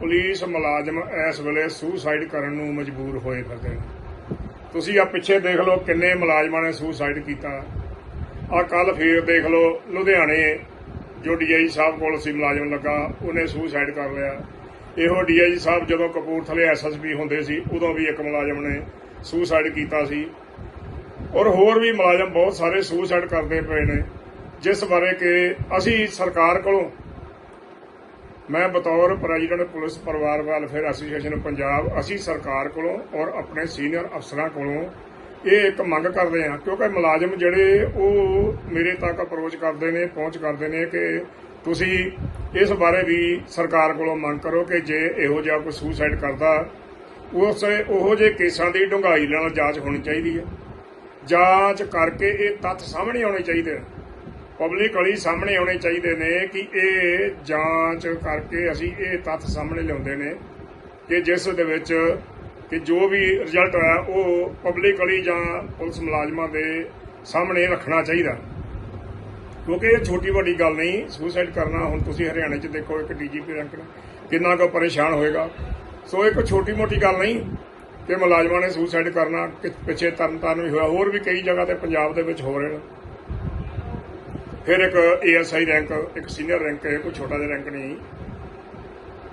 Police ਮੁਲਾਜ਼ਮ ਇਸ ਵੇਲੇ ਸੁਸਾਈਡ ਕਰਨ ਨੂੰ ਮਜਬੂਰ ਹੋਏ ਫਿਰਦੇ ਨੇ। ਤੁਸੀਂ ਆ ਪਿੱਛੇ ਦੇਖ ਲਓ ਕਿੰਨੇ ਮੁਲਾਜ਼ਮਾਂ ਨੇ ਸੁਸਾਈਡ ਕੀਤਾ। ਆ ਕੱਲ ਫੇਰ ਦੇਖ ਲਓ ਲੁਧਿਆਣੇ ਜੋ ਡੀਆਈ ਸਾਹਿਬ ਕੋਲ ਸੀ ਮੁਲਾਜ਼ਮ ਲੱਗਾ, ਉਹਨੇ ਸੁਸਾਈਡ ਕਰ ਲਿਆ। ਇਹੋ ਡੀਆਈ ਸਾਹਿਬ ਜਦੋਂ ਕਪੂਰਥਲੇ ਐਸਐਸਪੀ ਹੁੰਦੇ ਸੀ, ਉਦੋਂ ਵੀ ਇੱਕ ਮੁਲਾਜ਼ਮ ਨੇ ਸੁਸਾਈਡ ਕੀਤਾ ਸੀ। ਔਰ ਹੋਰ ਵੀ ਮੁਲਾਜ਼ਮ ਬਹੁਤ ਸਾਰੇ ਸੁਸਾਈਡ ਕਰਦੇ ਪਏ ਨੇ, ਜਿਸ ਬਾਰੇ ਕਿ ਅਸੀਂ ਸਰਕਾਰ ਕੋਲੋਂ ਮੈਂ ਬਤੌਰ ਪ੍ਰੈਜ਼ੀਡੈਂਟ ਪੁਲਿਸ ਪਰਿਵਾਰ ਵੈਲਫੇਅਰ ਐਸੋਸੀਏਸ਼ਨ ਪੰਜਾਬ, ਅਸੀਂ ਸਰਕਾਰ ਕੋਲੋਂ ਔਰ ਆਪਣੇ ਸੀਨੀਅਰ ਅਫਸਰਾਂ ਕੋਲੋਂ ਇਹ ਇੱਕ ਮੰਗ ਕਰਦੇ ਹਾਂ, ਕਿਉਂਕਿ ਮੁਲਾਜ਼ਮ ਜਿਹੜੇ ਉਹ ਮੇਰੇ ਤੱਕ ਅਪਰੋਚ ਕਰਦੇ ਨੇ, ਪਹੁੰਚ ਕਰਦੇ ਨੇ ਕਿ ਤੁਸੀਂ ਇਸ ਬਾਰੇ ਵੀ ਸਰਕਾਰ ਕੋਲੋਂ ਮੰਗ ਕਰੋ ਕਿ ਜੇ ਇਹੋ ਜਿਹਾ ਕੋਈ ਸੁਸਾਈਡ ਕਰਦਾ, ਉਸ ਉਹੋ ਜਿਹੇ ਕੇਸਾਂ ਦੀ ਡੂੰਘਾਈ ਨਾਲ ਜਾਂਚ ਹੋਣੀ ਚਾਹੀਦੀ ਹੈ। ਜਾਂਚ ਕਰਕੇ ਇਹ ਤੱਥ ਸਾਹਮਣੇ ਆਉਣੇ ਚਾਹੀਦੇ ਨੇ ਪਬਲਿਕ ਵਾਲੀ ਸਾਹਮਣੇ ਆਉਣੇ ਚਾਹੀਦੇ ਨੇ ਕਿ ਇਹ ਜਾਂਚ ਕਰਕੇ ਅਸੀਂ ਇਹ ਤੱਥ ਸਾਹਮਣੇ ਲਿਆਉਂਦੇ ਨੇ ਕਿ ਜਿਸ ਦੇ ਵਿੱਚ ਕਿ ਜੋ ਵੀ ਰਿਜ਼ਲਟ ਹੋਇਆ, ਉਹ ਪਬਲਿਕ ਵਾਲੀ ਜਾਂ ਪੁਲਿਸ ਮੁਲਾਜ਼ਮਾਂ ਦੇ ਸਾਹਮਣੇ ਰੱਖਣਾ ਚਾਹੀਦਾ। ਕਿਉਂਕਿ ਇਹ ਛੋਟੀ ਵੱਡੀ ਗੱਲ ਨਹੀਂ ਸੁਸਾਈਡ ਕਰਨਾ, ਹੁਣ ਤੁਸੀਂ ਹਰਿਆਣੇ 'ਚ ਦੇਖੋ ਇੱਕ ਡੀਜੀਪੀ ਰੈਂਕ ਕਿੰਨਾ ਕੁ ਪਰੇਸ਼ਾਨ ਹੋਏਗਾ। ਸੋ ਇਹ ਕੋਈ ਛੋਟੀ ਮੋਟੀ ਗੱਲ ਨਹੀਂ ਕਿ ਮੁਲਾਜ਼ਮਾਂ ਨੇ ਸੁਸਾਈਡ ਕਰਨਾ, ਕਿ ਪਿੱਛੇ ਤਰਨਤਾਰਨ ਵੀ ਹੋਇਆ, ਹੋਰ ਵੀ ਕਈ ਜਗ੍ਹਾ ਤੇ ਪੰਜਾਬ ਦੇ ਵਿੱਚ ਹੋ ਰਹੇ ਨੇ। ਫਿਰ ਇੱਕ ਏਐਸਆਈ ਰੈਂਕ ਇੱਕ ਸੀਨੀਅਰ ਰੈਂਕ ਹੈ ਕੋਈ ਛੋਟਾ ਜਿਹਾ ਰੈਂਕ ਨਹੀਂ।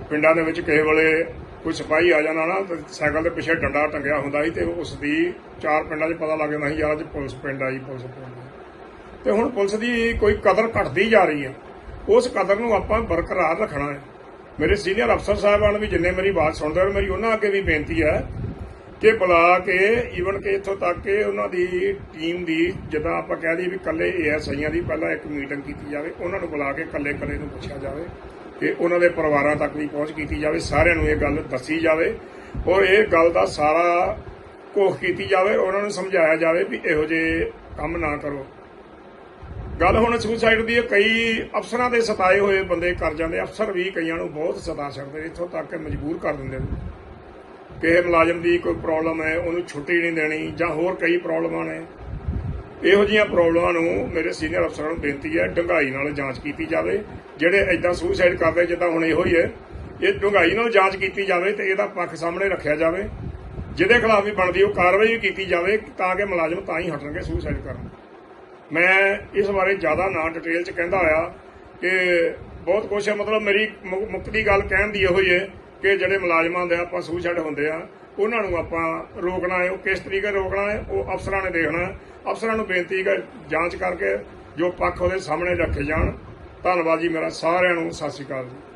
ਪਿੰਡਾਂ ਦੇ ਵਿੱਚ ਕਿਸੇ ਵੇਲੇ ਕੋਈ ਸਿਪਾਹੀ ਆ ਜਾਣਾ ਨਾ, ਤੇ ਸਾਈਕਲ ਦੇ ਪਿੱਛੇ ਡੰਡਾ ਟੰਗਿਆ ਹੁੰਦਾ ਸੀ ਤੇ ਉਸ ਦੀ ਚਾਰ ਪਿੰਡਾਂ 'ਚ ਪਤਾ ਲੱਗ ਜਾਂਦਾ ਸੀ, ਯਾਰ ਅੱਜ ਪੁਲਿਸ ਪਿੰਡ ਆਈ, ਪੁਲਿਸ ਪਿੰਡ ਆਈ। ਤੇ ਹੁਣ ਪੁਲਿਸ ਦੀ ਕੋਈ ਕਦਰ ਘਟਦੀ ਜਾ ਰਹੀ ਹੈ। ਉਸ ਕਦਰ ਨੂੰ ਆਪਾਂ ਬਰਕਰਾਰ ਰੱਖਣਾ ਹੈ। ਮੇਰੇ ਸੀਨੀਅਰ ਅਫਸਰ ਸਾਹਿਬਾਨ ਵੀ ਜਿੰਨੇ ਮੇਰੀ ਬਾਤ ਸੁਣਦੇ ਹੋ ਮੇਰੀ ਉਹਨਾਂ ਅੱਗੇ ਵੀ ਬੇਨਤੀ ਹੈ ਕਿ ਬੁਲਾ ਕੇ ਈਵਨ ਕਿ ਇੱਥੋਂ ਤੱਕ ਕਿ ਉਹਨਾਂ ਦੀ ਟੀਮ ਦੀ, ਜਿੱਦਾਂ ਆਪਾਂ ਕਹਿ ਦਈਏ ਵੀ ਕੱਲੇ ਏਐਸਆਈਆਂ ਦੀ ਪਹਿਲਾਂ ਇੱਕ ਮੀਟਿੰਗ ਕੀਤੀ ਜਾਵੇ, ਉਹਨਾਂ ਨੂੰ ਬੁਲਾ ਕੇ ਕੱਲੇ ਕੱਲੇ ਨੂੰ ਪੁੱਛਿਆ ਜਾਵੇ ਕਿ ਉਹਨਾਂ ਦੇ ਪਰਿਵਾਰਾਂ ਤੱਕ ਵੀ ਪਹੁੰਚ ਕੀਤੀ ਜਾਵੇ, ਸਾਰਿਆਂ ਨੂੰ ਇਹ ਗੱਲ ਦੱਸੀ ਜਾਵੇ ਔਰ ਇਹ ਗੱਲ ਦਾ ਸਾਰਾ ਕੋਖ ਕੀਤੀ ਜਾਵੇ, ਉਹਨਾਂ ਨੂੰ ਸਮਝਾਇਆ ਜਾਵੇ ਵੀ ਇਹੋ ਜਿਹੇ ਕੰਮ ਨਾ ਕਰੋ। ਗੱਲ ਹੁਣ ਸੁਸਾਈਡ ਦੀ ਹੈ, ਕਈ ਅਫਸਰਾਂ ਦੇ ਸਤਾਏ ਹੋਏ ਬੰਦੇ ਕਰ ਜਾਂਦੇ ਅਫਸਰ ਵੀ ਕਈਆਂ ਨੂੰ ਬਹੁਤ ਸਤਾ ਸਕਦੇ ਇੱਥੋਂ ਤੱਕ ਕਿ ਮਜਬੂਰ ਕਰ ਦਿੰਦੇ ਨੇ। ਕਿਸੇ ਮੁਲਾਜ਼ਮ ਦੀ ਕੋਈ ਪ੍ਰੋਬਲਮ ਹੈ, ਉਹਨੂੰ ਛੁੱਟੀ ਨਹੀਂ ਦੇਣੀ ਜਾਂ ਹੋਰ ਕਈ ਪ੍ਰੋਬਲਮਾਂ ਨੇ। ਇਹੋ ਜਿਹੀਆਂ ਪ੍ਰੋਬਲਮਾਂ ਨੂੰ ਮੇਰੇ ਸੀਨੀਅਰ ਅਫਸਰਾਂ ਨੂੰ ਬੇਨਤੀ ਹੈ, ਡੂੰਘਾਈ ਨਾਲ ਜਾਂਚ ਕੀਤੀ ਜਾਵੇ। ਜਿਹੜੇ ਐਦਾਂ ਸੁਸਾਈਡ ਕਰਦੇ ਜਿੱਦਾਂ ਹੁਣ ਇਹੋ ਹੀ ਹੈ, ਇਹ ਡੂੰਘਾਈ ਨਾਲ ਜਾਂਚ ਕੀਤੀ ਜਾਵੇ ਤੇ ਇਹਦਾ ਪੱਖ ਸਾਹਮਣੇ ਰੱਖਿਆ ਜਾਵੇ। ਜਿਹਦੇ ਖਿਲਾਫ ਵੀ ਬਣਦੀ, ਉਹ ਕਾਰਵਾਈ ਵੀ ਕੀਤੀ ਜਾਵੇ ਤਾਂ ਕਿ ਮੁਲਾਜ਼ਮ ਤਾਂ ਹੀ ਹਟਣਗੇ ਸੁਸਾਈਡ ਕਰਨ। ਮੈਂ ਇਸ ਬਾਰੇ ਜ਼ਿਆਦਾ ਨਾ ਡਿਟੇਲ ਚ ਕਹਿੰਦਾ ਹੋਇਆ ਕਿ ਬਹੁਤ ਕੁਝ ਹੈ, ਮਤਲਬ ਮੇਰੀ ਮੁ- ਮੁੱਕਦੀ ਗੱਲ ਕਹਿਣ ਦੀ ਇਹੋ ਹੀ ਹੈ ਕਿ ਜਿਹੜੇ ਮੁਲਾਜ਼ਮਾਂ ਦੇ ਆਪਾਂ ਸੁਸਾਈਡ ਹੁੰਦੇ ਆ, ਉਹਨਾਂ ਨੂੰ ਆਪਾਂ ਰੋਕਣਾ ਹੈ, ਉਹ ਕਿਸ ਤਰੀਕੇ ਰੋਕਣਾ ਹੈ, ਉਹ ਅਫਸਰਾਂ ਨੇ ਦੇਖਣਾ ਅਫਸਰਾਂ ਨੂੰ ਬੇਨਤੀ ਹੈ ਜਾਂਚ ਕਰਕੇ ਜੋ ਪੱਖ ਉਹਦੇ ਸਾਹਮਣੇ ਰੱਖੇ ਜਾਣ। ਧੰਨਵਾਦ ਜੀ ਮੇਰਾ ਸਾਰਿਆਂ ਨੂੰ, ਸਤਿ ਸ਼੍ਰੀ ਅਕਾਲ ਜੀ।